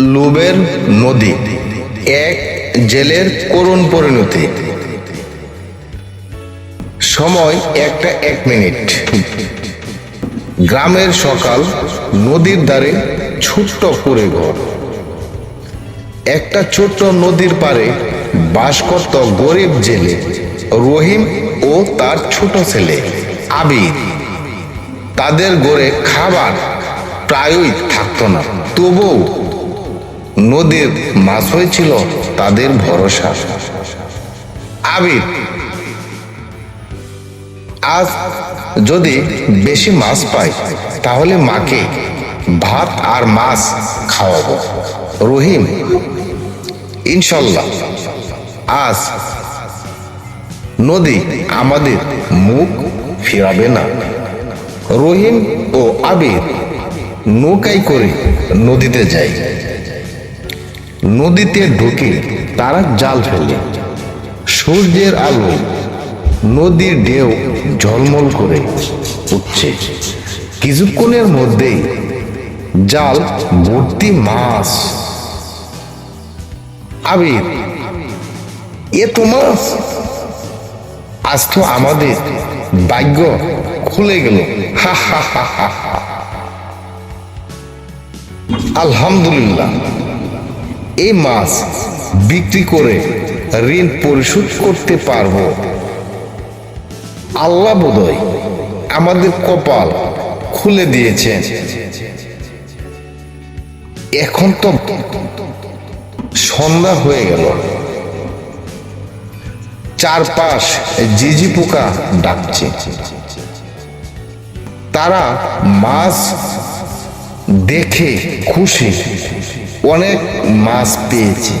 লোবের নদী, এক জেলের করুণ পরিণতি। সময় একটা এক মিনিট। গ্রামের সকাল, নদীর ধারে ছোট্ট কুড়ে ঘর একটা ছোট্ট নদীর পারে বাস করত গরিব জেলে, রহিম ও তার ছোট ছেলে, আবির। তাদের গড়ে খাবার প্রায়ই থাকতো না, তবুও নদীর মাছ হয়েছিল তাদের ভরসা। আবির, আজ যদি বেশি মাছ পাই, তাহলে মাকে ভাত আর মাছ খাওয়াবো। রহিম, ইনশাল্লাহ, আজ নদী আমাদের মুখ ফিরাবে না। রহিম ও আবির নৌকায় করে নদীতে যায়। নদীতে ঢুকে তারা জাল ফেলে। সূর্যের আলো নদীর ঢেউ ঝলমল করে উঠছে। কিছুক্ষণের মধ্যেই জাল ভর্তি মাছ। আবির, এ তো মাছ। আজ তো আমাদের ভাগ্য খুলে গেল। হা হা হা হা। আলহামদুলিল্লাহ। এই মাছ বিক্রি করে ঋণ পরিশোধ করতে পারব। আল্লাহ বোধহয় আমাদের কপাল খুলে দিয়েছেন। এখন তো সন্ধ্যা হয়ে গেল। চারপাশ জিজি পোকা ডাকছে। তারা মাছ দেখে খুশি। অনেক মাছ পেয়েছে।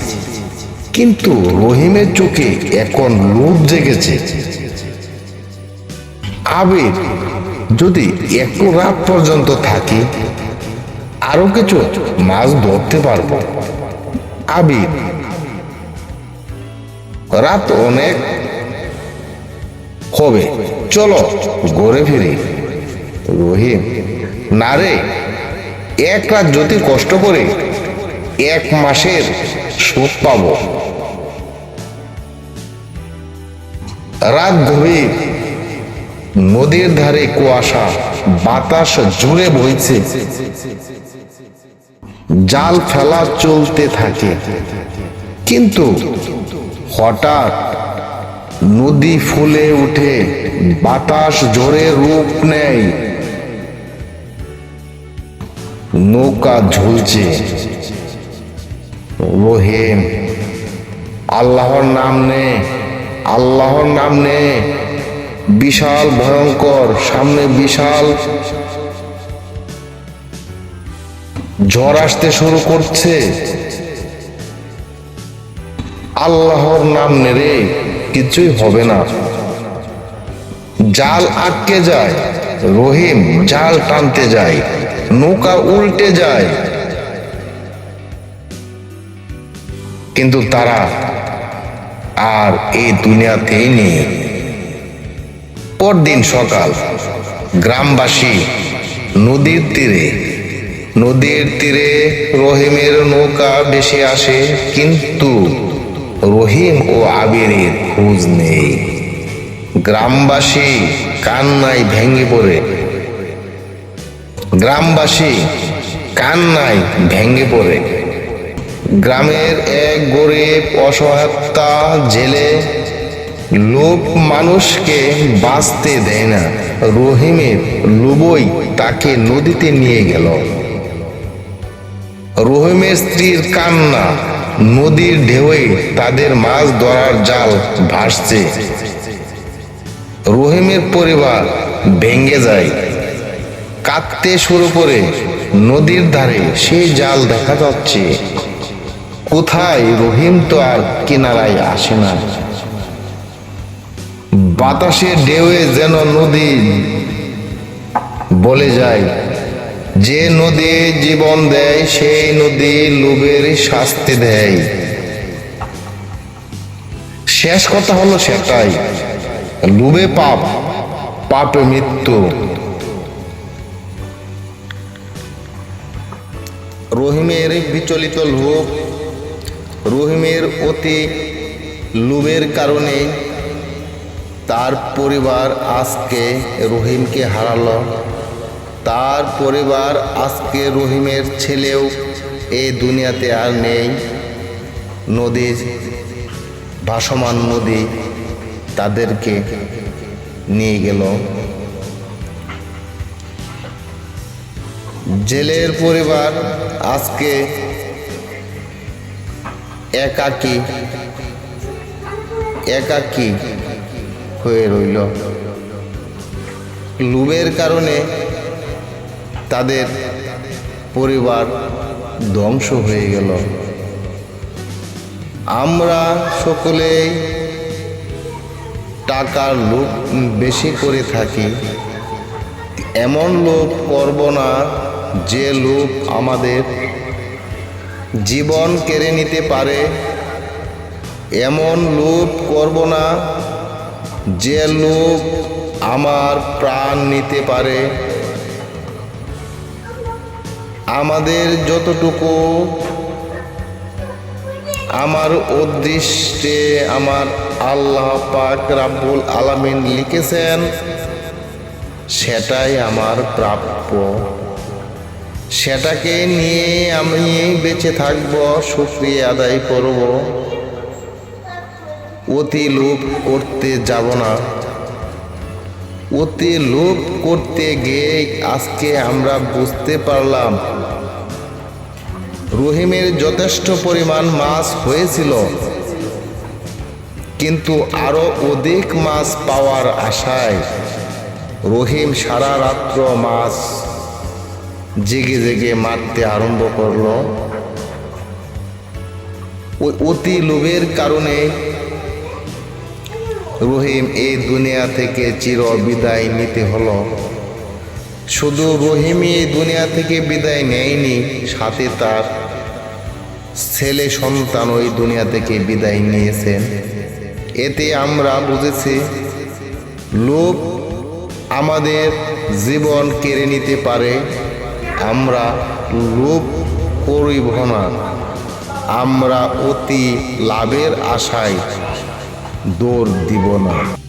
কিন্তু রহিমের চোখে এখন লোভ জেগেছে। আবির, যদি একটু রাত পর্যন্ত থাকি, আরও কিছু মাছ ধরতে পারব। আবির, রাত অনেক হবে। চলো ঘরে ফিরি। রহিম, না রে, এক রাত যদি কষ্ট করে এক মাসের সুখ পাবো। রাত গভীর নদীর ধারে কুয়াশা, বাতাস জুড়ে বইছে। জাল ফেলা চলতে থাকে। কিন্তু হঠাৎ নদী ফুলে উঠে বাতাস জোরে রূপ নেয়। নৌকা ঝুলছে। রহিম। আল্লাহর নাম নে, আল্লাহর নাম নে। বিশাল ভয়ঙ্কর, সামনে বিশাল ঝড় আসতে শুরু করছে। আল্লাহর নাম নেড়ে কিছুই হবে না। জাল আটকে যায়, রহিম জাল টানতে যায়, নৌকা উল্টে যায়। কিন্তু তারা আর এই দুনিয়াতেই নেই। পরদিন সকাল গ্রামবাসী নদীর তীরে নদীর তীরে রহিমের নৌকা বেশি আসে, কিন্তু রহিম ও আবিরের খোঁজ নেই। গ্রামবাসী কান্নায় ভেঙে পড়ে। গ্রামবাসী কান্নায় ভেঙে পড়ে। গ্রামের এক গরিব, অসহায়তা জেলে লোক মানুষকে বাঁচতে দেয় না। রহিমের লোবই তাকে নদীতে নিয়ে গেল। রহিমের স্ত্রীর কান্না, নদীর ঢেউয়ে তাদের মাছ ধরার জাল ভাসছে। রহিমের পরিবার ভেঙে যায়। কাঁদতে শুরু করে নদীর ধারে সেই জাল দেখা যাচ্ছে। কোথায়? রহিম তো আর কিনারায় আসে না। বাতাসে ঢেউয়ে যেন নদী বলে যায়। যে নদী জীবন দেয়, সেই নদী লোভের শাস্তি দেয়। শেষ কথা হলো সেটাই। লোভে পাপ, পাপে মৃত্যু। রহিমের বিচলিত লোভ রহিমের অতি লোভের কারণে তার পরিবার আজকে রহিমকে হারালো। তার পরিবার আজকে রহিমের ছেলেও এই দুনিয়াতে আর নেই। নদী ভাসমান নদী তাদেরকে নিয়ে গেল। জেলের পরিবার আজকে একাকী একাকী হয়ে রইল। লুবের কারণে তাদের পরিবার ধ্বংস হয়ে গেল। আমরা সকলেই টাকার লোভ বেশি করে থাকি। এমন লোভ করব না যে লোভ আমাদের জীবন কেড়ে নিতে পারে। এমন লোভ করব না যে লোভ আমার প্রাণ নিতে পারে। আমাদের যতটুকু আমার উদ্দেশ্যে আমার আল্লাহ পাক রাব্বুল আলামিন লিখেছেন, সেটাই আমার প্রাপ্য। সেটাকে নিয়ে আমি বেঁচে থাকব, সুক্রিয়া আদায় করব। অতি লোভ করতে যাব না। অতি লোভ করতে গিয়ে আজকে আমরা বুঝতে পারলাম, রহিমের যথেষ্ট পরিমাণ মাছ হয়েছিল, কিন্তু আরও অধিক মাছ পাওয়ার আশায় রহিম সারা রাত্র মাছ জেগে জেগে মারতে আরম্ভ করল। ওই অতি লোভের কারণে রহিম এই দুনিয়া থেকে চির বিদায় নিতে হলো। শুধু রহিমই এই দুনিয়া থেকে বিদায় নেয়নি, সাথে তার ছেলে সন্তান ওই দুনিয়া থেকে বিদায় নিয়েছেন। এতে আমরা বুঝেছি, লোভ আমাদের জীবন কেড়ে নিতে পারে। আমরা লোভ করিব না। আমরা অতি লাভের আশায় দৌড় দিব না।